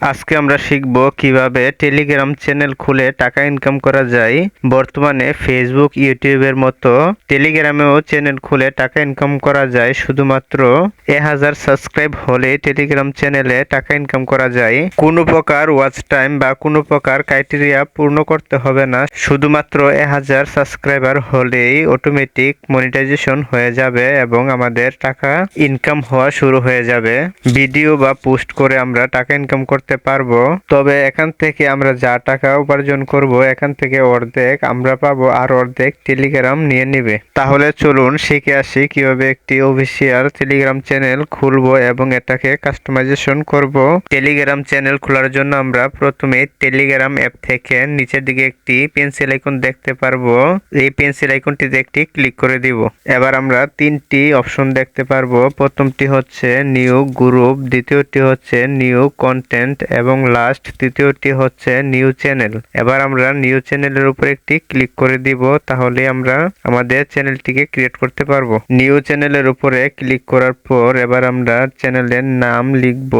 আজকে আমরা শিখব কীভাবে টেলিগ্রাম চ্যানেল খুলে টাকা ইনকাম করা যায়। বর্তমানে ফেসবুক ইউটিউবের মতো টেলিগ্রামেও চ্যানেল খুলে টাকা ইনকাম করা যায়। শুধুমাত্র এ হাজার সাবস্ক্রাইব হলে টেলিগ্রাম চ্যানেলে টাকা ইনকাম করা যায়। কোনো প্রকার ওয়াচ টাইম বা কোনো প্রকার ক্রাইটেরিয়া পূর্ণ করতে হবে না। শুধুমাত্র এ হাজার সাবস্ক্রাইবার হলেই অটোমেটিক মনিটাইজেশন হয়ে যাবে এবং আমাদের টাকা ইনকাম হওয়া শুরু হয়ে যাবে। ভিডিও বা পোস্ট করে আমরা টাকা ইনকাম করতে পারব। তবে এখান থেকে আমরা যা টাকা উপার্জন করব, এখান থেকে অর্ধেক আমরা পাবো আর অর্ধেক টেলিগ্রাম নিয়ে নিবে। তাহলে চলুন শিখে আসি কীভাবে একটি অফিসিয়াল টেলিগ্রাম চ্যানেল খুলবো এবং এটাকে কাস্টমাইজেশন করব। টেলিগ্রাম চ্যানেল খোলার জন্য আমরা প্রথমে টেলিগ্রাম অ্যাপ থেকে নিচের দিকে একটি পেন্সিল আইকন দেখতে পারব। এই পেন্সিল আইকনটিতে একটি ক্লিক করে দিব। এবার আমরা তিনটি অপশন দেখতে পারব। প্রথমটি হচ্ছে নিউ গ্রুপ, দ্বিতীয়টি হচ্ছে নিউ কন্টেন্ট এবং লাস্ট তৃতীয়টি হচ্ছে নিউ চ্যানেল এবার আমরা নিউ চ্যানেলের উপর একটি ক্লিক করে দিব, তাহলে আমরা আমাদের চ্যানেলটিকে ক্রিয়েট করতে পারব। নিউ চ্যানেলের উপরে ক্লিক করার পর এবার আমরা চ্যানেলের নাম লিখব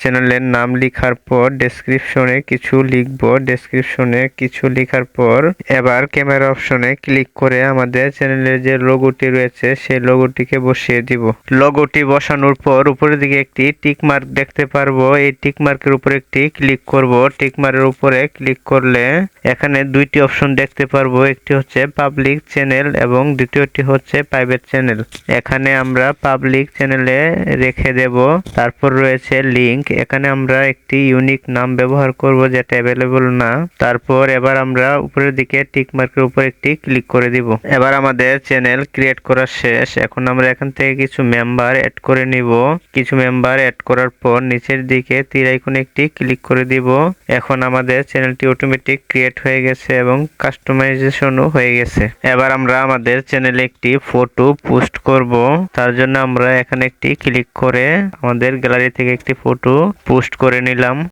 চ্যানেলের নাম লেখার পর ডেসক্রিপশনে কিছু লিখব। ডেসক্রিপশনে কিছু লেখার পর এবার ক্যামেরা অপশনে ক্লিক করে আমাদের চ্যানেলের যে লোগোটি রয়েছে, সেই লোগোটিকে বসিয়ে দিব। লোগোটি বসানোর পর উপরের দিকে একটি টিক মার্ক দেখতে পারব। এই টিক মার্কের উপরে একটি ক্লিক করব। টিক মার্কের উপরে ক্লিক করলে এখানে দুইটি অপশন দেখতে পারব। একটি হচ্ছে পাবলিক চ্যানেল এবং দ্বিতীয়টি হচ্ছে প্রাইভেট চ্যানেল এখানে আমরা পাবলিক চ্যানেলে রেখে দেব। তারপর রয়েছে লিংক এখানে আমরা একটি ইউনিক নাম ব্যবহার করব যেটা অ্যাভেলেবল না। তারপর এবার আমরা উপরের দিকে টিক মার্কের উপর একটি ক্লিক করে দিব। এবার আমাদের চ্যানেল ক্রিয়েট করা শেষ। এখন আমরা এখান থেকে কিছু মেম্বার অ্যাড করে নিব। কিছু মেম্বার অ্যাড করার পর নিচের দিকে তীর আইকনে একটি ক্লিক করে দিব। এখন আমাদের চ্যানেলটি অটোমেটিক ক্রিয়েট হয়ে গেছে এবং কাস্টমাইজেশনও হয়ে গেছে। এবার আমরা আমাদের চ্যানেলে একটি ফটো পোস্ট করব। তার জন্য আমরা এখানে একটি ক্লিক করে আমাদের গ্যালারি থেকে একটি ফটো পোস্ট করে নিলাম।